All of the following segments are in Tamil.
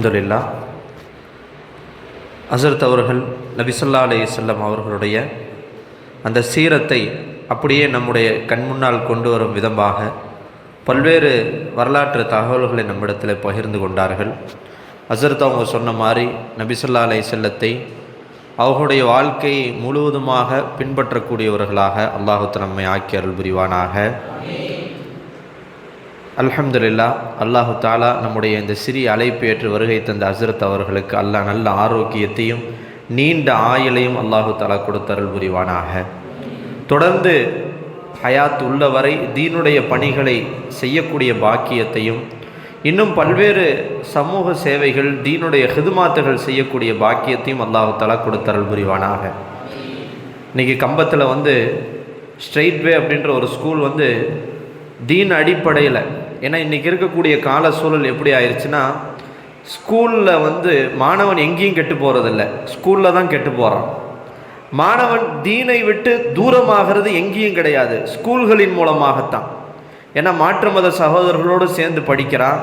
அலமதுல்லா அசரத் அவர்கள் நபிசல்லா அலி செல்லம் அவர்களுடைய அந்த சீரத்தை அப்படியே நம்முடைய கண் முன்னால் கொண்டு வரும் விதமாக பல்வேறு வரலாற்று தகவல்களை நம்மிடத்தில் பகிர்ந்து கொண்டார்கள். அசரத் அவங்க சொன்ன மாதிரி நபிசல்லா அலை செல்லத்தை அவர்களுடைய வாழ்க்கை முழுவதுமாக பின்பற்றக்கூடியவர்களாக அல்லாஹு நம்மை ஆக்கி அருள் புரிவானாக. அல்ஹம்துல்லா அல்லாஹு தாலா நம்முடைய இந்த சிறிய அழைப்பு ஏற்று வருகை தந்த அசரத் அவர்களுக்கு அல்லாஹ் நல்ல ஆரோக்கியத்தையும் நீண்ட ஆயுளையும் அல்லாஹு தாலா கொடுத்தருள் புரிவானாக. தொடர்ந்து ஹயாத் உள்ளவரை தீனுடைய பணிகளை செய்யக்கூடிய பாக்கியத்தையும் இன்னும் பல்வேறு சமூக சேவைகள் தீனுடைய ஹிதுமாத்துகள் செய்யக்கூடிய பாக்கியத்தையும் அல்லாஹு தாலா கொடுத்தருள் புரிவானாக. இன்றைக்கி கம்பத்தில் வந்து ஸ்ட்ரெயிட்வே அப்படின்ற ஒரு ஸ்கூல் வந்து தீன் அடிப்படையில் ஏன்னா இன்றைக்கி இருக்கக்கூடிய கால சூழல் எப்படி ஆயிடுச்சுன்னா ஸ்கூலில் வந்து மாணவன் எங்கேயும் கெட்டு போகிறதில்ல ஸ்கூலில் தான் கெட்டு போகிறான் மாணவன் தீனை விட்டு தூரமாகிறது எங்கேயும் கிடையாது. ஸ்கூல்களின் மூலமாகத்தான். ஏன்னா மாற்று மத சகோதரர்களோடு சேர்ந்து படிக்கிறான்.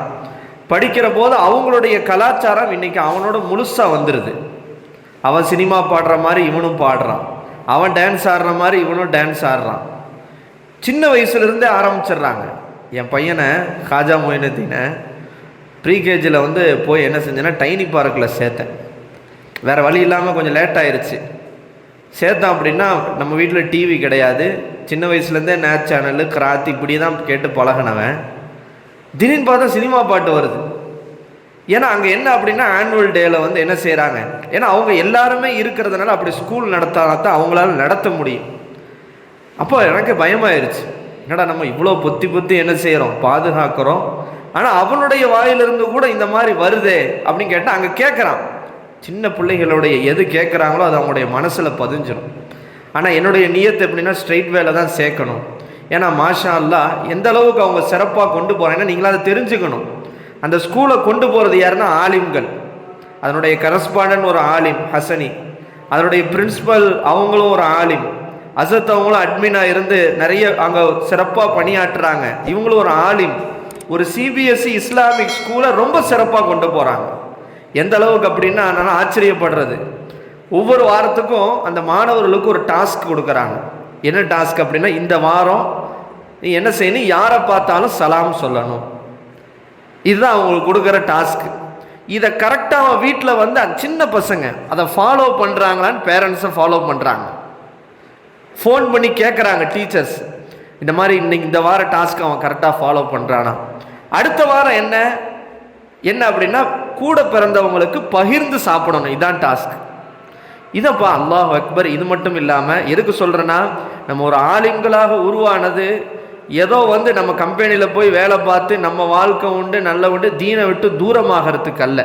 படிக்கிற போது அவங்களுடைய கலாச்சாரம் இன்றைக்கி அவனோட முழுசாக வந்துடுது அவன் சினிமா பாடுற மாதிரி இவனும் பாடுறான். அவன் டான்ஸ் ஆடுற மாதிரி இவனும் டான்ஸ் ஆடுறான். சின்ன வயசுலேருந்தே ஆரம்பிச்சிடுறாங்க. என் பையனை காஜா மொயினுத்தீனை ப்ரீகேஜியில் வந்து போய் என்ன செஞ்சேன்னா டைனி பார்க்கில் சேர்த்தேன். வேறு வழி இல்லாமல் கொஞ்சம் லேட் ஆயிடுச்சு சேர்த்தோம் அப்படின்னா நம்ம வீட்டில் டிவி கிடையாது. சின்ன வயசுலேருந்தே நேட் சேனலு கிராத்தி இப்படி தான் கேட்டு பழகினவன். திடீர்னு பார்த்தா சினிமா பாட்டு வருது. ஏன்னா அங்கே என்ன அப்படின்னா ஆனுவல் டேயில் வந்து என்ன செய்கிறாங்க ஏன்னா அவங்க எல்லாருமே இருக்கிறதுனால அப்படி ஸ்கூல் நடத்தினா தான் அவங்களால நடத்த முடியும். அப்போ எனக்கு பயமாயிருச்சு. என்னடா நம்ம இவ்வளோ பொத்தி பொத்தி என்ன செய்கிறோம் பாதுகாக்கிறோம். ஆனால் அவனுடைய வாயிலிருந்து கூட இந்த மாதிரி வருதே அப்படின்னு கேட்டால் அங்கே கேட்குறான் சின்ன பிள்ளைகளுடைய எது கேட்குறாங்களோ அது அவங்களுடைய மனசில் பதிஞ்சிடும் ஆனால் என்னுடைய நியத்து எப்படின்னா ஸ்ட்ரெயிட் வேலை தான் சேர்க்கணும். ஏன்னா மாஷா அல்லா எந்த அளவுக்கு அவங்க சிறப்பாக கொண்டு போகிறாங்கன்னா நீங்களும் அதை தெரிஞ்சுக்கணும். அந்த ஸ்கூலை கொண்டு போகிறது யாருன்னா ஆலிம்கள். அதனுடைய கரஸ்பாண்டன் ஒரு ஆலிம் ஹசனி. அதனுடைய பிரின்சிபல் அவங்களும் ஒரு ஆலிம். அசத் அவங்களும் அட்மினாக இருந்து நிறைய அங்கே சிறப்பாக பணியாற்றுறாங்க. இவங்களும் ஒரு ஆலிம். ஒரு சிபிஎஸ்சி இஸ்லாமிக் ஸ்கூலை ரொம்ப சிறப்பாக கொண்டு போகிறாங்க எந்த அளவுக்கு அப்படின்னா நான் ஆச்சரியப்படுறது. ஒவ்வொரு வாரத்துக்கும் அந்த மாணவர்களுக்கு ஒரு டாஸ்க் கொடுக்குறாங்க. என்ன டாஸ்க் அப்படின்னா இந்த வாரம் நீ என்ன செய்யணும்? யாரை பார்த்தாலும் சலாம் சொல்லணும். இதுதான் அவங்களுக்கு கொடுக்குற டாஸ்க் இதை கரெக்டாக அவன் வீட்டில் வந்து அந்த சின்ன பசங்க அதை ஃபாலோ பண்ணுறாங்களான்னு பேரண்ட்ஸை ஃபாலோ பண்ணுறாங்க ஃபோன் பண்ணி கேட்குறாங்க டீச்சர்ஸ் இந்த மாதிரி இன்னைக்கு இந்த வார டாஸ்க் அவன் கரெக்டாக ஃபாலோ பண்ணுறானா அடுத்த வாரம் என்ன? என்ன அப்படின்னா கூட பிறந்தவங்களுக்கு பகிர்ந்து சாப்பிடணும். இதான் டாஸ்க் இதப்பா அல்லாஹ் அக்பர் இது மட்டும் இல்லாமல் எதுக்கு சொல்கிறேன்னா நம்ம ஒரு ஆளுங்களாக உருவானது ஏதோ வந்து நம்ம கம்பெனியில் போய் வேலை பார்த்து நம்ம வாழ்க்கை உண்டு நல்ல உண்டு தீனை விட்டு தூரமாகறதுக்கு அல்ல.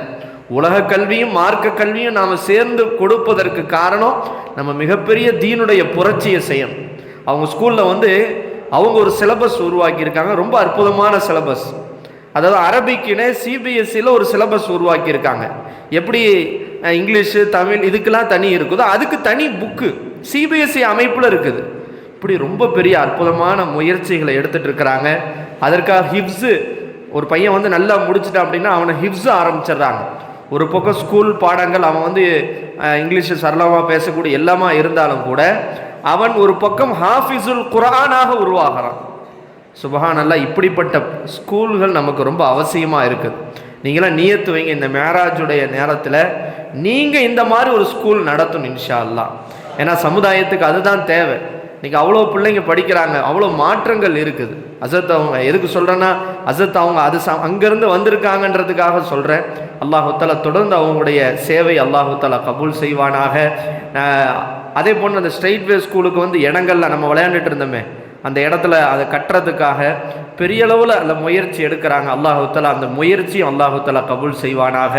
உலக கல்வியும் மார்க்க கல்வியும் நாம் சேர்ந்து கொடுப்பதற்கு காரணம் நம்ம மிகப்பெரிய தீனுடைய புரட்சியை செய்யணும். அவங்க ஸ்கூலில் வந்து அவங்க ஒரு சிலபஸ் உருவாக்கியிருக்காங்க. ரொம்ப அற்புதமான சிலபஸ் அதாவது அரபிக்குனே சிபிஎஸ்சியில் ஒரு சிலபஸ் உருவாக்கியிருக்காங்க. எப்படி இங்கிலீஷு தமிழ் இதுக்கெல்லாம் தனி இருக்குதோ அதுக்கு தனி புக்கு சிபிஎஸ்சி அமைப்பில் இருக்குது. இப்படி ரொம்ப பெரிய அற்புதமான முயற்சிகளை எடுத்துகிட்டு இருக்கிறாங்க. அதற்காக ஹிப்ஸு ஒரு பையன் வந்து நல்லா முடிச்சிட்டான் அப்படின்னா அவனை ஹிப்ஸு ஆரம்பிச்சிடுறாங்க. ஒரு பக்கம் ஸ்கூல் பாடங்கள் அவன் வந்து இங்கிலீஷில் சரளமாக பேசக்கூடிய எல்லாமா இருந்தாலும் கூட அவன் ஒரு பக்கம் ஹாஃபிஸுல் குரானாக உருவாகிறான். சுபஹானல்லா இப்படிப்பட்ட ஸ்கூல்கள் நமக்கு ரொம்ப அவசியமாக இருக்குது. நீங்களாம் நியத்து வைங்க இந்த மேராஜுடைய நேரத்தில் நீங்கள் இந்த மாதிரி ஒரு ஸ்கூல் நடத்தணும் இன்ஷா அல்லா ஏன்னா சமுதாயத்துக்கு அதுதான் தேவை. இன்றைக்கி அவ்வளோ பிள்ளைங்க படிக்கிறாங்க அவ்வளோ மாற்றங்கள் இருக்குது. அசத் அவங்க எதுக்கு சொல்கிறேன்னா அசத் அவங்க அது ச அங்கேருந்து வந்திருக்காங்கன்றதுக்காக சொல்கிறேன் அல்லாஹுத்தாலா தொடர்ந்து அவங்களுடைய சேவை அல்லாஹுத்தாலா கபூல் செய்வானாக. அதே போன்று அந்த ஸ்ட்ரெயிட் வே ஸ்கூலுக்கு வந்து இடங்கள்ல நம்ம விளையாண்டுட்டு இருந்தோமே அந்த இடத்துல அதை கட்டுறதுக்காக பெரிய அளவில் அந்த முயற்சி எடுக்கிறாங்க. அல்லாஹுத்தலா அந்த முயற்சியும் அல்லாஹுத்தலா கபூல் செய்வானாக.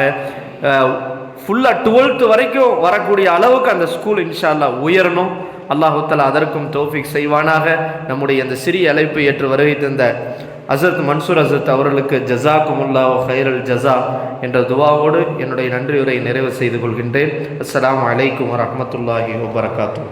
ஃபுல்லாக டுவெல்த்து வரைக்கும் வரக்கூடிய அளவுக்கு அந்த ஸ்கூல் இன்ஷா அல்லா உயரணும் அல்லாஹுத்தலா அதற்கும் தோஃபிக் செய்வானாக. நம்முடைய அந்த சிறிய அழைப்பு ஏற்று வருகை தந்த அசரத் மன்சூர் அசத் அவர்களுக்கு ஜசாக்குமுல்லா ஹைரல் ஜசா என்ற துவாவோடு என்னுடைய நன்றியுரை நிறைவு செய்து கொள்கின்றேன். அஸ்லாம் அலைக்கும் வரமத்துல்லாஹி வபரகாத்தூ